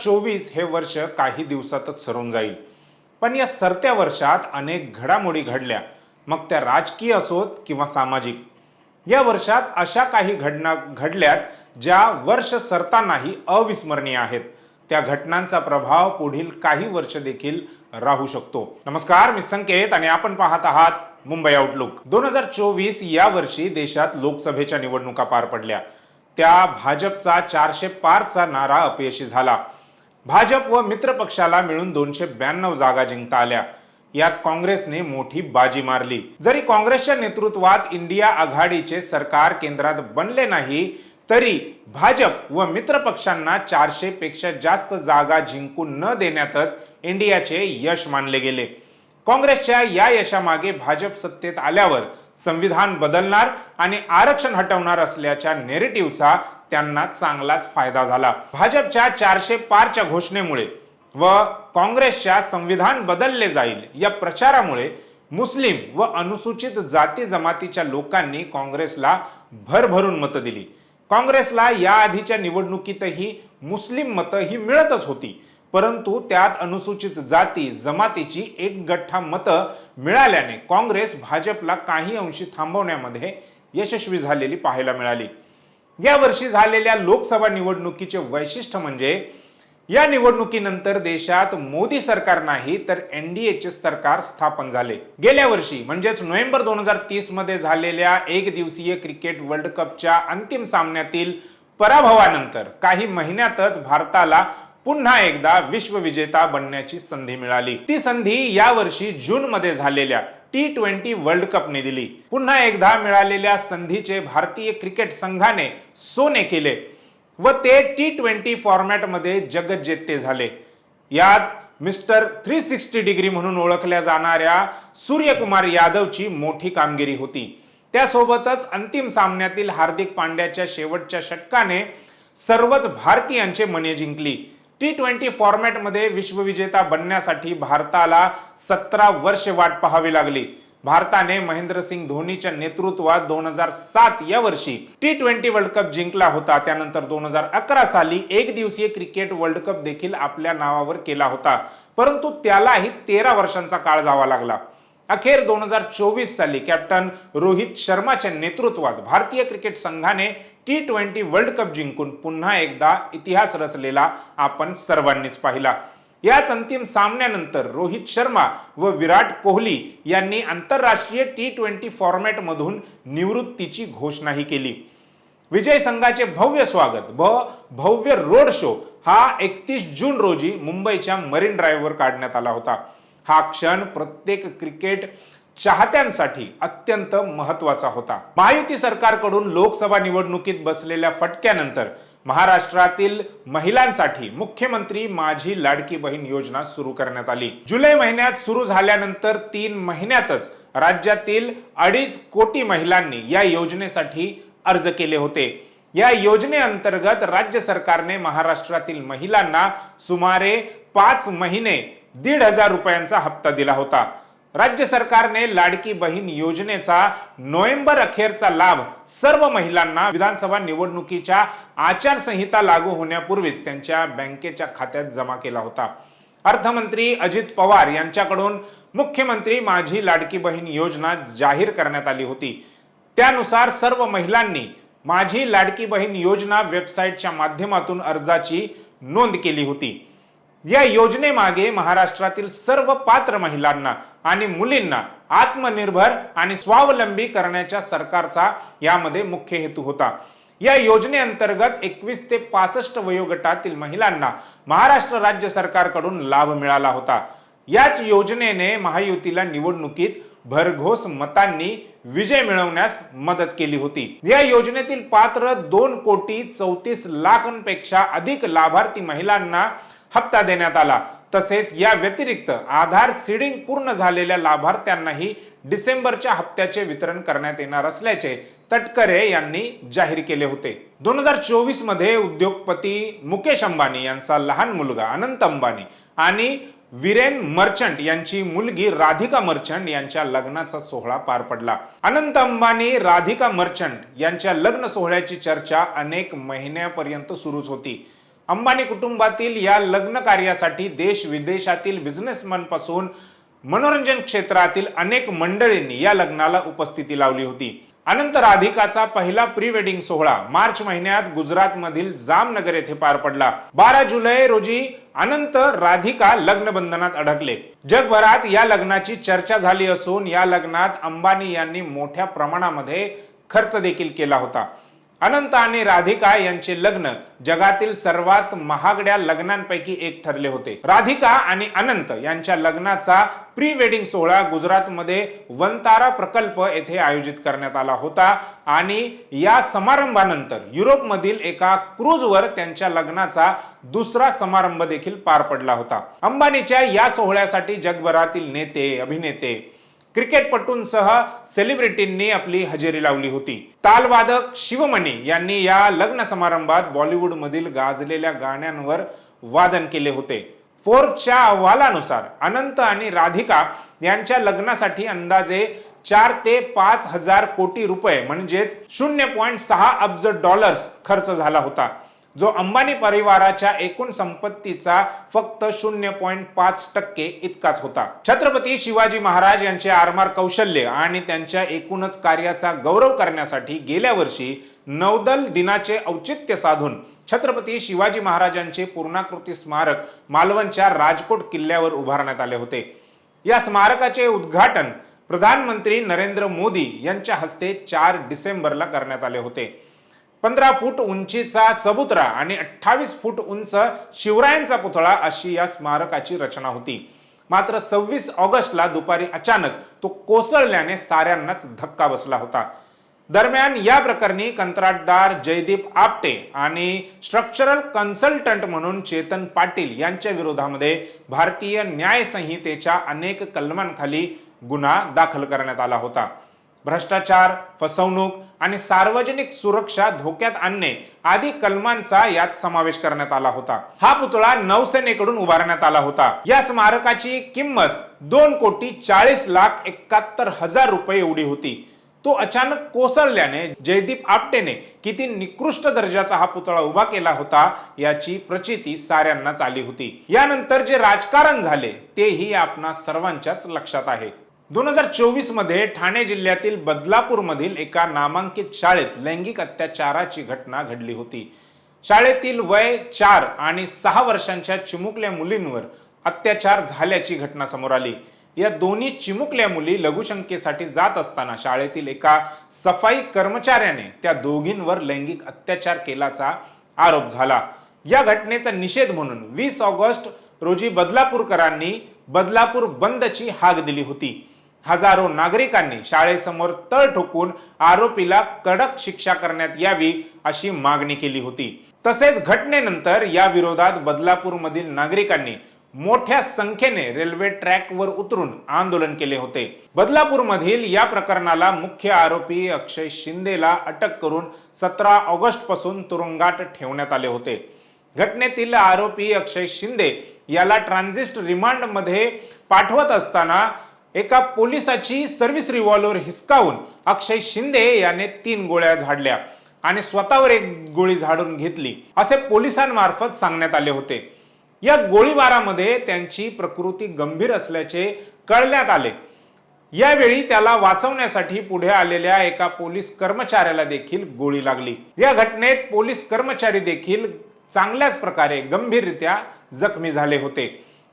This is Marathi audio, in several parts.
चोवीस हे वर्ष काही दिवसातच सरून जाईल. पण या सरत्या वर्षात अनेक घडामोडी घडल्या. मग त्या राजकीय असोत किंवा सामाजिक. या वर्षात अशा काही घटना घडल्यात ज्या वर्ष सरतानाही अविस्मरणीय आहेत. त्या घटनांचा प्रभाव पुढील काही वर्ष देखील राहू शकतो. नमस्कार मी संकेत आणि आपण पाहत आहात मुंबई आउटलुक दोन हजार चोवीस या वर्षी देशात लोकसभेच्या निवडणुका पार पडल्या. त्या भाजपचा चारशे पारचा नारा अपयशी झाला. भाजप व मित्र पक्षाला मिळून दोनशे ब्याण्णव जागा जिंकता आल्या. यात काँग्रेसने मोठी बाजी मारली. जरी काँग्रेसच्या नेतृत्वात इंडिया आघाडीचे सरकार केंद्रात बनले नाही तरी भाजप व मित्र पक्षांना चारशे पेक्षा जास्त जागा जिंकून न देण्यातच इंडियाचे यश मानले गेले. काँग्रेसच्या या यशामागे भाजप सत्तेत आल्यावर संविधान बदलणार आणि आरक्षण हटवणार असल्याच्या नेरेटिव्हचा त्यांना चांगलाच फायदा झाला. भाजपच्या चारशे पारच्या घोषणेमुळे व काँग्रेसच्या संविधान बदलले जाईल या प्रचारामुळे मुस्लिम व अनुसूचित जाती जमातीच्या लोकांनी काँग्रेसला भरभरून मतं दिली. काँग्रेसला या आधीच्या निवडणुकीतही मुस्लिम मतं ही मिळतच होती. परंतु त्यात अनुसूचित जाती जमातीची एक गठ्ठा मतं मिळाल्याने काँग्रेस भाजपला काही अंशी थांबवण्यामध्ये यशस्वी झालेली पाहायला मिळाली. या वर्षी झालेल्या लोकसभा निवडणुकीचे वैशिष्ट्य म्हणजे या निवडणुकीनंतर देशात मोदी सरकार नाही तर एनडीएचे सरकार स्थापन झाले. गेल्या वर्षी म्हणजेच नोव्हेंबर दोन हजार तीसमध्ये झालेल्या एक दिवसीय क्रिकेट वर्ल्ड कपच्या अंतिम सामन्यातील पराभवानंतर काही महिन्यातच भारताला पुन्हा एकदा विश्वविजेता बनण्याची संधी मिळाली. ती संधी या वर्षी जून मध्ये झालेल्या टी ट्वेंटी वर्ल्ड कपने दिली. पुन्हा एकदा मिळालेल्या संधीचे भारतीय क्रिकेट संघाने सोने केले व ते टी ट्वेंटी फॉर्मॅटमध्ये जगज्जेते झाले. यात मिस्टर थ्री सिक्स्टी डिग्री म्हणून ओळखल्या जाणाऱ्या सूर्यकुमार यादवची मोठी कामगिरी होती. त्यासोबतच अंतिम सामन्यातील हार्दिक पांड्याच्या शेवटच्या षटकाने सर्वच भारतीयांचे मने जिंकली. टी ट्वेंटी फॉर्मॅटमध्ये विश्वविजेता बनण्यासाठी भारताला सतरा वर्ष वाट पाहावी लागली. भारताने महेंद्रसिंग धोनीच्या नेतृत्वात दोन हजार सात या वर्षी टी ट्वेंटी वर्ल्ड कप जिंकला होता. त्यानंतर दोन हजार अकरा साली एक दिवसीय क्रिकेट वर्ल्ड कप देखील आपल्या नावावर केला होता. परंतु त्यालाही तेरा वर्षांचा काळ जावा लागला. अखेर दोन हजार चोवीस साली कॅप्टन रोहित शर्माच्या नेतृत्वात भारतीय क्रिकेट संघाने टी ट्वेंटी वर्ल्ड कप जिंकून पुन्हा एकदा इतिहास रचलेला आपण सर्वांनीच पाहिला. याच अंतिम सामन्यानंतर रोहित शर्मा व विराट कोहली यांनी आंतरराष्ट्रीय टी ट्वेंटी फॉर्मॅटमधून निवृत्तीची घोषणाही केली. विजय संघाचे भव्य स्वागत व भव्य रोड शो हा एकतीस जून रोजी मुंबईच्या मरीन ड्राईव्हवर काढण्यात आला होता. हा क्षण प्रत्येक क्रिकेट चाहत्यांसाठी अत्यंत महत्त्वाचा होता. महायुती सरकारकडून लोकसभा निवडणुकीत बसलेल्या फटक्यानंतर महाराष्ट्रातील महिलांसाठी मुख्यमंत्री माझी लाडकी बहीण योजना सुरू करण्यात आली. जुलै महिन्यात सुरू झाल्यानंतर तीन महिन्यातच राज्यातील अडीच कोटी महिलांनी या योजनेसाठी अर्ज केले होते. या योजनेअंतर्गत राज्य सरकारने महाराष्ट्रातील महिलांना सुमारे पाच महिने दीड हजार रुपयांचा हप्ता दिला होता. राज्य सरकारने लाडकी बहीण योजनेचा नोव्हेंबर अखेरचा लाभ सर्व महिलांना विधानसभा निवडणुकीच्या आचारसंहिता लागू होण्यापूर्वीच त्यांच्या बँकेच्या खात्यात जमा केला होता. अर्थमंत्री अजित पवार यांच्याकडून मुख्यमंत्री माझी लाडकी बहीण योजना जाहीर करण्यात आली होती. त्यानुसार सर्व महिलांनी माझी लाडकी बहीण योजना वेबसाईटच्या माध्यमातून अर्जाची नोंद केली होती. या योजनेमागे महाराष्ट्रातील सर्व पात्र महिलांना आणि मुलींना आत्मनिर्भर आणि स्वावलंबी करण्याच्या सरकारचा यामध्ये मुख्य हेतू होता. या योजनेअंतर्गत एकवीस ते पासष्ट वयोगटातील महिलांना महाराष्ट्र राज्य सरकारकडून लाभ मिळाला होता. याच योजनेने महायुतीला निवडणुकीत भरघोस मतांनी विजय मिळवण्यास मदत केली होती. या योजनेतील पात्र दोन कोटी चौतीस लाखांपेक्षा अधिक लाभार्थी महिलांना हप्ता देण्यात आला. तसेच या व्यतिरिक्त आधार सीडिंग पूर्ण झालेल्या लाभार्थ्यांनाही डिसेंबरच्या हप्त्याचे वितरण करण्यात येणार असल्याचे तटकरे यांनी जाहीर केले होते. दोन हजार चोवीसमध्ये उद्योगपती मुकेश अंबानी यांचा लहान मुलगा अनंत अंबानी आणि विरेन मर्चंट यांची मुलगी राधिका मर्चंट यांच्या लग्नाचा सोहळा पार पडला. अनंत अंबानी राधिका मर्चंट यांच्या लग्न सोहळ्याची चर्चा अनेक महिन्यापर्यंत सुरूच होती. अंबानी कुटुंबातील या लग्न कार्यासाठी देश विदेशातील बिझनेसमनपासून मनोरंजन क्षेत्रातील अनेक मंडळींनी या लग्नाला उपस्थिती लावली होती. अनंत राधिकाचा पहिला प्री वेडिंग सोहळा मार्च महिन्यात गुजरात मधील जामनगर येथे पार पडला. बारा जुलै रोजी अनंत राधिका लग्न बंधनात अडकले. जगभरात या लग्नाची चर्चा झाली असून या लग्नात अंबानी यांनी मोठ्या प्रमाणामध्ये खर्च देखील केला होता. अनंत आणि राधिका यांचे लग्न जगातील सर्वात महागड्या लग्नांपैकी एक ठरले होते. राधिका आणि अनंत यांच्या लग्नाचा प्री वेडिंग सोहळा गुजरातमध्ये वनतारा प्रकल्प येथे आयोजित करण्यात आला होता आणि या समारंभानंतर युरोपमधील एका क्रूजवर त्यांच्या लग्नाचा दुसरा समारंभ देखील पार पडला होता. अंबानीच्या या सोहळ्यासाठी जगभरातील नेते अभिनेते क्रिकेटपटूंसह सेलिब्रिटींनी आपली हजेरी लावली होती. तालवादक शिवमणी यांनी या लग्न समारंभात बॉलिवूडमधील गाजलेल्या गाण्यांवर वादन केले होते. फोर्बच्या अहवालानुसार अनंत आणि राधिका यांच्या लग्नासाठी अंदाजे चार ते पाच हजार कोटी रुपये म्हणजेच शून्य पॉईंट सहा अब्ज डॉलर्स खर्च झाला होता. जो अंबानी परिवाराच्या एकूण संपत्तीचा फक्त शून्य पॉईंट पाच टक्के इतकाच होता. छत्रपती शिवाजी महाराज यांचे आरमार कौशल्य आणि त्यांच्या एकूणच कार्याचा गौरव करण्यासाठी गेल्या वर्षी नौदल दिनाचे औचित्य साधून छत्रपती शिवाजी महाराजांचे पूर्णाकृती स्मारक मालवणच्या राजकोट किल्ल्यावर उभारण्यात आले होते. या स्मारकाचे उद्घाटन प्रधानमंत्री नरेंद्र मोदी यांच्या हस्ते चार डिसेंबरला करण्यात आले होते. पंधरा फूट उंचीचा चबुतरा आणि अठ्ठावीस फूट उंच शिवरायांचा पुतळा अशी या स्मारकाची रचना होती. मात्र सव्वीस ऑगस्टला दुपारी अचानक तो कोसळल्याने साऱ्यांनाच धक्का बसला होता. दरम्यान या प्रकरणी कंत्राटदार जयदीप आपटे आणि स्ट्रक्चरल कन्सल्टंट म्हणून चेतन पाटील यांच्या विरोधामध्ये भारतीय न्याय संहितेच्या अनेक कलमांखाली गुन्हा दाखल करण्यात आला होता. भ्रष्टाचार फसवणूक आणि सार्वजनिक सुरक्षा धोक्यात आणणे आदी कलमांचा यात समावेश करण्यात आला होता. हा पुतळा नौसेनेकडून उभारण्यात आला होता. या स्मारकाची किंमत दोन कोटी चाळीस लाख एकाहत्तर हजार रुपये एवढी होती. तो अचानक कोसळल्याने जयदीप आपटेने किती निकृष्ट दर्जाचा हा पुतळा उभा केला होता याची प्रचिती साऱ्यांनाच आली होती. यानंतर जे राजकारण झाले तेही आपणा सर्वांच्याच लक्षात आहे. दोन हजार चोवीसमध्ये ठाणे जिल्ह्यातील बदलापूरमधील एका नामांकित शाळेत लैंगिक अत्याचाराची घटना घडली होती. शाळेतील वय चार आणि सहा वर्षांच्या चिमुकल्या मुलींवर अत्याचार झाल्याची घटना समोर आली. या दोन्ही चिमुकल्या मुली लघुशंकेसाठी जात असताना शाळेतील एका सफाई कर्मचाऱ्याने त्या दोघींवर लैंगिक अत्याचार केल्याचा आरोप झाला. या घटनेचा निषेध म्हणून वीस ऑगस्ट रोजी बदलापूरकरांनी बदलापूर बंदची हाक दिली होती. हजारो नागरिकांनी शाळेसमोर तळ ठोकून आरोपीला कडक शिक्षा करण्यात यावी अशी मागणी केली होती. तसेच घटनेनंतर या विरोधात बदलापूरमधील नागरिकांनी मोठ्या संख्येने रेल्वे ट्रॅकवर उतरून आंदोलन केले होते. बदलापूरमधील या प्रकरणाला मुख्य आरोपी अक्षय शिंदेला अटक करून सतरा ऑगस्टपासून तुरुंगात ठेवण्यात आले होते. घटनेतील आरोपी अक्षय शिंदे याला ट्रान्झिस्ट रिमांडमध्ये पाठवत असताना एका पोलिसाची सर्व्हिस रिव्हॉल्वर हिसकावून अक्षय शिंदे याने तीन गोळ्या झाडल्या आणि स्वतःवर एक गोळी झाडून घेतली असे पोलिसांमार्फत सांगण्यात आले होते. या गोळीबारामध्ये त्यांची प्रकृती गंभीर असल्याचे कळण्यात आले. यावेळी त्याला वाचवण्यासाठी पुढे आलेल्या एका पोलीस कर्मचाऱ्याला देखील गोळी लागली. या घटनेत पोलीस कर्मचारी देखील चांगल्याच प्रकारे गंभीररित्या जखमी झाले होते.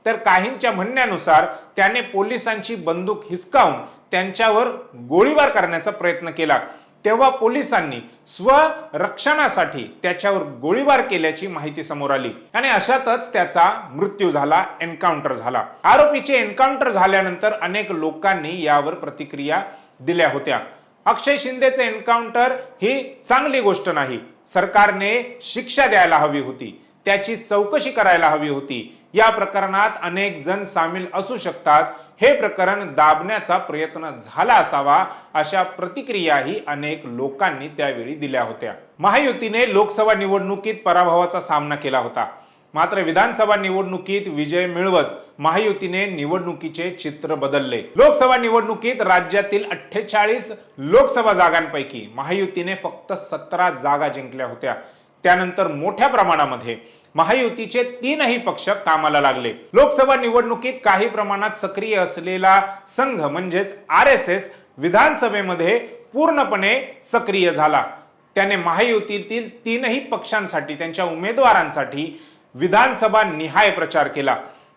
तर काहींच्या म्हणण्यानुसार त्याने पोलिसांची बंदूक हिसकावून त्यांच्यावर गोळीबार करण्याचा प्रयत्न केला. तेव्हा पोलिसांनी स्वरक्षणासाठी त्याच्यावर गोळीबार केल्याची माहिती समोर आली आणि अशातच त्याचा मृत्यू झाला एन्काउंटर झाला. आरोपीचे एन्काउंटर झाल्यानंतर अनेक लोकांनी यावर प्रतिक्रिया दिल्या होत्या. अक्षय शिंदेचे एन्काउंटर ही चांगली गोष्ट नाही. सरकारने शिक्षा द्यायला हवी होती. त्याची चौकशी करायला हवी होती. या प्रकरणात अनेक जण सामील असू शकतात. हे प्रकरण दाबण्याचा प्रयत्न झाला असावा अशा प्रतिक्रियाही अनेक लोकांनी त्यावेळी दिल्या होत्या. महायुतीने लोकसभा निवडणुकीत पराभवाचा सामना केला होता. मात्र विधानसभा निवडणुकीत विजय मिळवत महायुतीने निवडणुकीचे चित्र बदलले. लोकसभा निवडणुकीत राज्यातील अठ्ठेचाळीस लोकसभा जागांपैकी महायुतीने फक्त सतरा जागा जिंकल्या होत्या. त्यानंतर मोठ्या प्रमाणामध्ये महायुतीचे तीनही पक्ष कामाला लागले. लोकसभा निवडणुकीत काही प्रमाणात सक्रिय असलेला संघ म्हणजेच आर एस एस विधानसभेमध्ये पूर्णपणे सक्रिय झाला. त्याने महायुतीतील तीनही पक्षांसाठी त्यांच्या उमेदवारांसाठी विधानसभा निहाय प्रचार केला.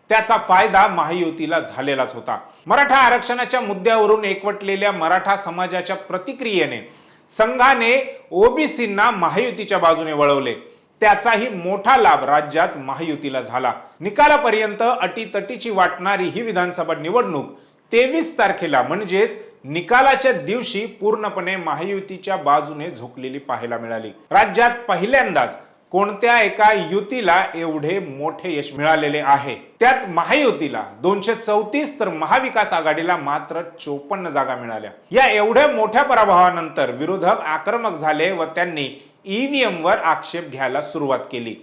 त्याचा फायदा महायुतीला झालेलाच होता. मराठा आरक्षणाच्या मुद्द्यावरून एकवटलेल्या मराठा समाजाच्या प्रतिक्रियेने संघाने ओबीसींना महायुतीच्या बाजूने वळवले. त्याचाही मोठा लाभ राज्यात महायुतीला झाला. निकालापर्यंत अटीतटीची वाटणारी ही विधानसभा निवडणूक तेवीस तारखेला म्हणजेच निकालाच्या दिवशी पूर्णपणे महायुतीच्या बाजूने झोकलेली पाहायला मिळाली. राज्यात पहिल्यांदाच कोणत्या एका युतीला एवढे मोठे यश मिळालेले आहे? त्यात महायुतीला दोनशे चौतीस तर महाविकास आघाडीला मात्र चोपन्न जागा मिळाल्या. या एवढ्या मोठ्या पराभवानंतर विरोधक आक्रमक झाले व त्यांनी ईव्हीएम वर आक्षेप घ्यायला सुरुवात केली.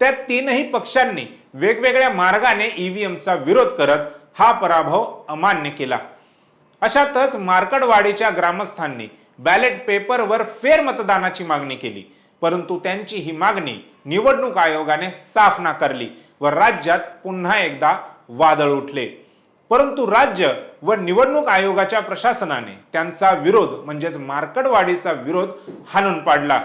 त्या तीनही पक्षांनी वेगवेगळ्या मार्गाने ईव्हीएमचा विरोध करत हा पराभव अमान्य केला. अशातच मार्कडवाडीच्या ग्रामस्थांनी बॅलेट पेपरवर फेरमतदानाची मागणी केली. परंतु त्यांची ही मागणी निवडणूक आयोगाने साफ नाकारली व राज्यात पुन्हा एकदा वादळ उठले. परंतु राज्य व निवडणूक आयोगाच्या प्रशासनाने त्यांचा विरोध म्हणजेच मार्कडवाडीचा विरोध हाणून पाडला.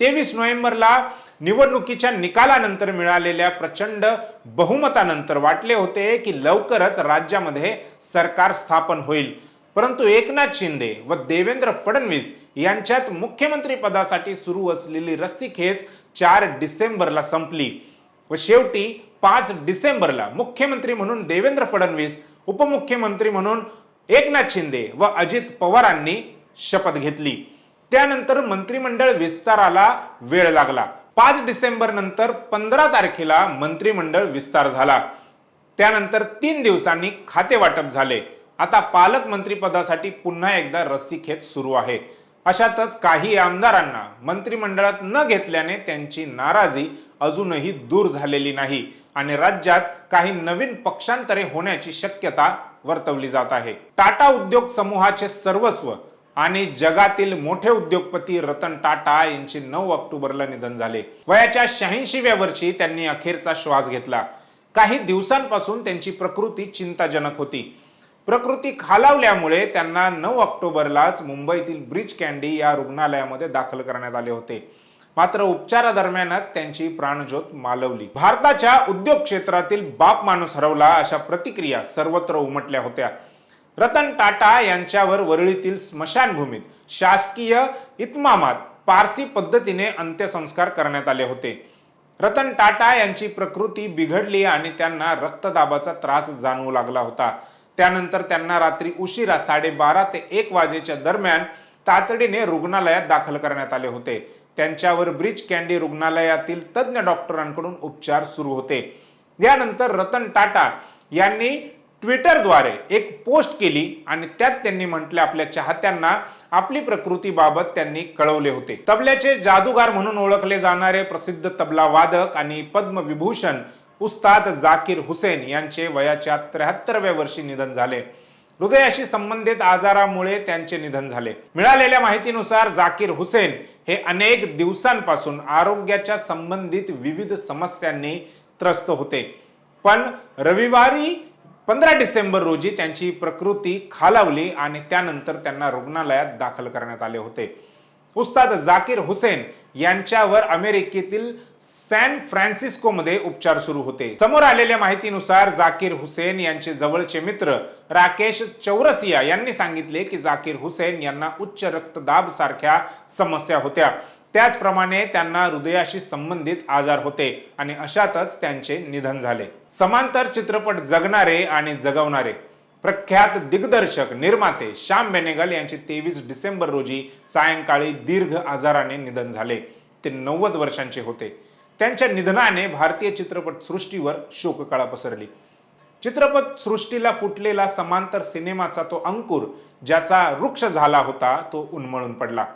तेवीस नोव्हेंबरला निवडणुकीच्या निकालानंतर मिळालेल्या प्रचंड बहुमतानंतर वाटले होते की लवकरच राज्यामध्ये सरकार स्थापन होईल. परंतु एकनाथ शिंदे व देवेंद्र फडणवीस यांच्यात मुख्यमंत्री पदासाठी सुरू असलेली रस्सीखेच चार डिसेंबरला संपली. व शेवटी पाच डिसेंबरला मुख्यमंत्री म्हणून देवेंद्र फडणवीस उपमुख्यमंत्री म्हणून एकनाथ शिंदे व अजित पवारांनी शपथ घेतली. त्यानंतर मंत्रिमंडळ विस्ताराला वेळ लागला. पाच डिसेंबर नंतर पंधरा तारखेला मंत्रिमंडळ विस्तार झाला. त्यानंतर तीन दिवसांनी खाते वाटप झाले. आता पालकमंत्रीपदासाठी पुन्हा एकदा रस्सीखेच सुरू आहे. अशातच काही आमदारांना मंत्रिमंडळात न घेतल्याने त्यांची नाराजी अजूनही दूर झालेली नाही आणि राज्यात काही नवीन पक्षांतरे होण्याची शक्यता वर्तवली जात आहे. टाटा उद्योग समूहाचे सर्वस्व आणि जगातील मोठे उद्योगपती रतन टाटा यांचे नऊ ऑक्टोबरला निधन झाले. वयाच्या शहाऐंशीव्या वर्षी त्यांनी अखेरचा श्वास घेतला. काही दिवसांपासून त्यांची प्रकृती चिंताजनक होती. प्रकृती खालावल्यामुळे त्यांना नऊ ऑक्टोबरलाच मुंबईतील ब्रिज कॅन्डी या रुग्णालयामध्ये दाखल करण्यात आले होते. मात्र उपचारादरम्यानच त्यांची प्राणज्योत मालवली. भारताच्या उद्योग क्षेत्रातील बाप माणूस हरवला अशा प्रतिक्रिया सर्वत्र उमटल्या होत्या. रतन टाटा यांच्यावर वरळीतील स्मशानभूमीत शासकीय इतमामात पारसी पद्धतीने अंत्यसंस्कार करण्यात आले होते. रतन टाटा यांची प्रकृती बिघडली आणि त्यांना रक्तदाबाचा त्रास जाणवू लागला होता. त्यानंतर त्यांना रात्री उशिरा साडेबारा ते एक वाजेच्या दरम्यान तातडीने रुग्णालयात दाखल करण्यात आले होते. त्यांच्यावर ब्रिज कॅन्डी रुग्णालयातील तज्ज्ञ डॉक्टरांकडून उपचार सुरू होते. यानंतर रतन टाटा यांनी ट्विटरद्वारे एक पोस्ट केली आणि त्यात त्यांनी म्हटले आपल्या चाहत्यांना आपली प्रकृतीबाबत त्यांनी कळवले होते. तबल्याचे जादूगार म्हणून ओळखले जाणारे प्रसिद्ध तबला वादक आणि पद्मविभूषण उस्ताद जाकीर हुसेन यांचे वयाच्या त्र्याहत्तरव्या वर्षी निधन झाले. हृदयाशी संबंधित आजारामुळे त्यांचे निधन झाले. मिळालेल्या माहितीनुसार जाकीर हुसेन हे अनेक दिवसांपासून आरोग्याच्या संबंधित विविध समस्यांनी त्रस्त होते. पण रविवारी पंधरा डिसेंबर रोजी त्यांची प्रकृती खालावली आणि त्यानंतर त्यांना रुग्णालयात दाखल करण्यात आले होते. उस्ताद जाकीर हुसेन यांच्यावर अमेरिकेतील सॅन फ्रान्सिस्कोमध्ये उपचार सुरू होते. समोर आलेल्या माहितीनुसार जाकीर हुसेन यांचे जवळचे मित्र राकेश चौरसिया यांनी सांगितले की जाकीर हुसेन यांना उच्च रक्तदाब सारख्या समस्या होत्या. त्याचप्रमाणे त्यांना हृदयाशी संबंधित आजार होते आणि अशातच त्यांचे निधन झाले. समांतर चित्रपट जगणारे आणि जगवणारे प्रख्यात दिग्दर्शक निर्माते श्याम बेनेगल यांचे तेवीस डिसेंबर रोजी सायंकाळी दीर्घ आजाराने निधन झाले. ते नव्वद वर्षांचे होते. त्यांच्या निधनाने भारतीय चित्रपट सृष्टीवर शोककळा पसरली. चित्रपट सृष्टीला फुटलेला समांतर सिनेमाचा तो अंकुर ज्याचा वृक्ष झाला होता तो उन्मळून पडला.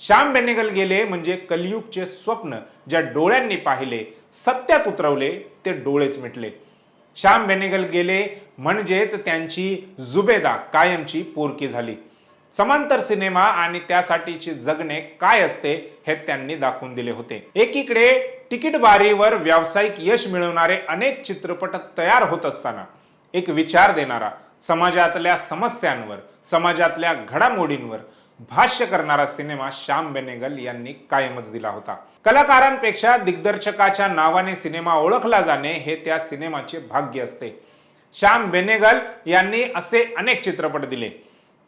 श्याम बेनेगल गेले म्हणजे कलियुगचे स्वप्न ज्या डोळ्यांनी पाहिले सत्यात उतरवले ते डोळेच मिटले. श्याम बेनेगल गेले म्हणजेच त्यांची जुबेदा कायमची पोरकी झाली. समांतर सिनेमा आणि त्यासाठीचे जगणे काय असते हे त्यांनी दाखवून दिले होते. एकीकडे तिकीट बारीवर व्यावसायिक यश मिळवणारे अनेक चित्रपट तयार होत असताना एक विचार देणारा समाजातल्या समस्यांवर समाजातल्या घडामोडींवर भाष्य करणारा सिनेमा श्याम बेनेगल यांनी कायमच दिला होता. कलाकारांपेक्षा दिग्दर्शकाच्या नावाने सिनेमा ओळखला जाणे हे त्या सिनेमाचे भाग्य असते. श्याम बेनेगल यांनी असे अनेक चित्रपट दिले.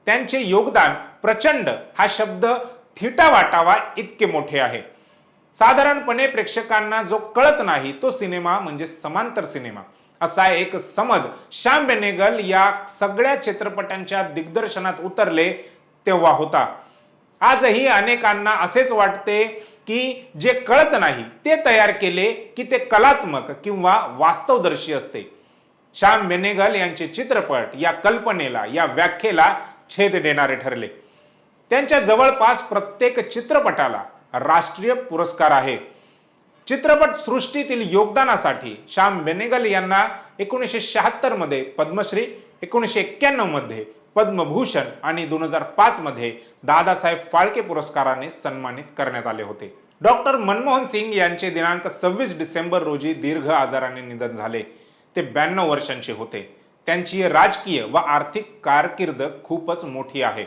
त्यांचे योगदान प्रचंड हा शब्द थिटा वाटावा इतके मोठे आहे. साधारणपणे प्रेक्षकांना जो कळत नाही तो सिनेमा म्हणजे समांतर सिनेमा. असा एक समज श्याम बेनेगल या सगळ्या चित्रपटांच्या दिग्दर्शनात उतरले तेव्हा होता. आजही अनेकांना असेच वाटते की जे कळत नाही ते तयार केले की ते कलात्मक किंवा वास्तवदर्शी असते. श्याम बेनेगल यांचे चित्रपट या कल्पनेला या व्याख्येला छेद देणारे ठरले. त्यांच्या जवळपास प्रत्येक चित्रपटाला राष्ट्रीय पुरस्कार आहे. चित्रपट सृष्टीतील योगदानासाठी श्याम बेनेगल यांना एकोणीसशे शहात्तरमध्ये पद्मश्री एकोणीसशे एक्क्याण्णवमध्ये पद्मभूषण आणि दोन हजार पाच मध्ये दादासाहेब फाळके पुरस्काराने सन्मानित करण्यात आले होते. डॉक्टर मनमोहन सिंग यांचे दिनांक सव्वीस डिसेंबर रोजी दीर्घ आजाराने निधन झाले. ते ब्याण्णव वर्षांचे होते. त्यांची राजकीय व आर्थिक कारकीर्द खूपच मोठी आहे.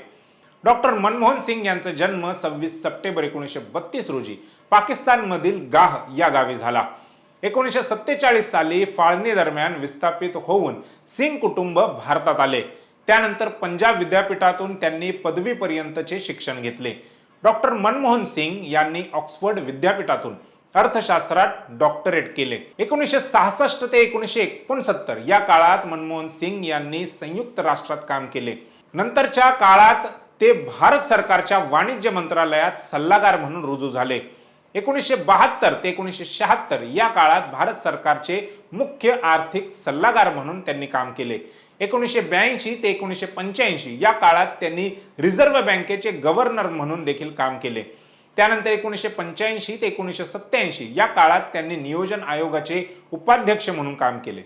डॉक्टर मनमोहन सिंग यांचा जन्म सव्वीस सप्टेंबर एकोणीसशे बत्तीस रोजी पाकिस्तानमधील गाह या गावी झाला. एकोणीसशे सत्तेचाळीस साली फाळणी दरम्यान विस्थापित होऊन सिंग कुटुंब भारतात आले. त्यानंतर पंजाब विद्यापीठातून त्यांनी पदवीपर्यंतचे शिक्षण घेतले. डॉक्टर मनमोहन सिंग यांनी ऑक्सफर्ड विद्यापीठातून अर्थशास्त्रात डॉक्टरेट केले. एकोणीसशे सहासष्ट ते एकोणीसशे एकोणसत्तर या काळात मनमोहन सिंग यांनी संयुक्त राष्ट्रात काम केले. नंतरच्या काळात ते भारत सरकारच्या वाणिज्य मंत्रालयात सल्लागार म्हणून रुजू झाले. एकोणीसशे बहात्तर ते एकोणीसशे शहात्तर या काळात भारत सरकारचे मुख्य आर्थिक सल्लागार म्हणून त्यांनी काम केले. एकोणीसशे ब्याऐंशी ते एकोणीसशे पंच्याऐंशी या काळात त्यांनी रिझर्व्ह बँकेचे गव्हर्नर म्हणून देखील काम केले. त्यानंतर एकोणीसशे पंच्याऐंशी ते एकोणीसशे सत्त्याऐंशी या काळात त्यांनी नियोजन आयोगाचे उपाध्यक्ष म्हणून काम केले.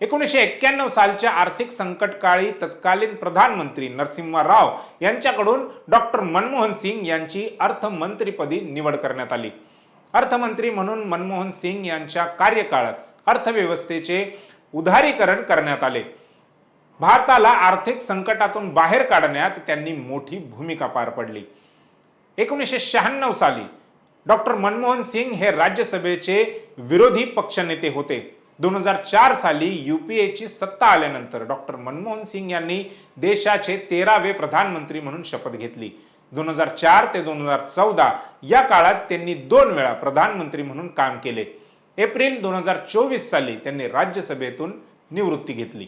एकोणीसशे एक्क्याण्णव सालच्या आर्थिक संकटकाळी तत्कालीन प्रधानमंत्री नरसिंह राव यांच्याकडून डॉक्टर मनमोहन सिंग यांची अर्थमंत्रीपदी निवड करण्यात आली. अर्थमंत्री म्हणून मनमोहन सिंग यांच्या कार्यकाळात अर्थव्यवस्थेचे उदारीकरण करण्यात आले. भारताला आर्थिक संकटातून बाहेर काढण्यात त्यांनी मोठी भूमिका पार पडली. एकोणीसशे शहाण्णव साली डॉक्टर मनमोहन सिंग हे राज्यसभेचे विरोधी पक्षनेते होते. दोन हजार चार साली युपीएची सत्ता आल्यानंतर डॉक्टर मनमोहन सिंग यांनी देशाचे तेरावे प्रधानमंत्री म्हणून शपथ घेतली. दोन हजार चार ते दोन हजार चौदा या काळात त्यांनी दोन वेळा प्रधानमंत्री म्हणून काम केले. एप्रिल दोन हजार चोवीस साली त्यांनी राज्यसभेतून निवृत्ती घेतली.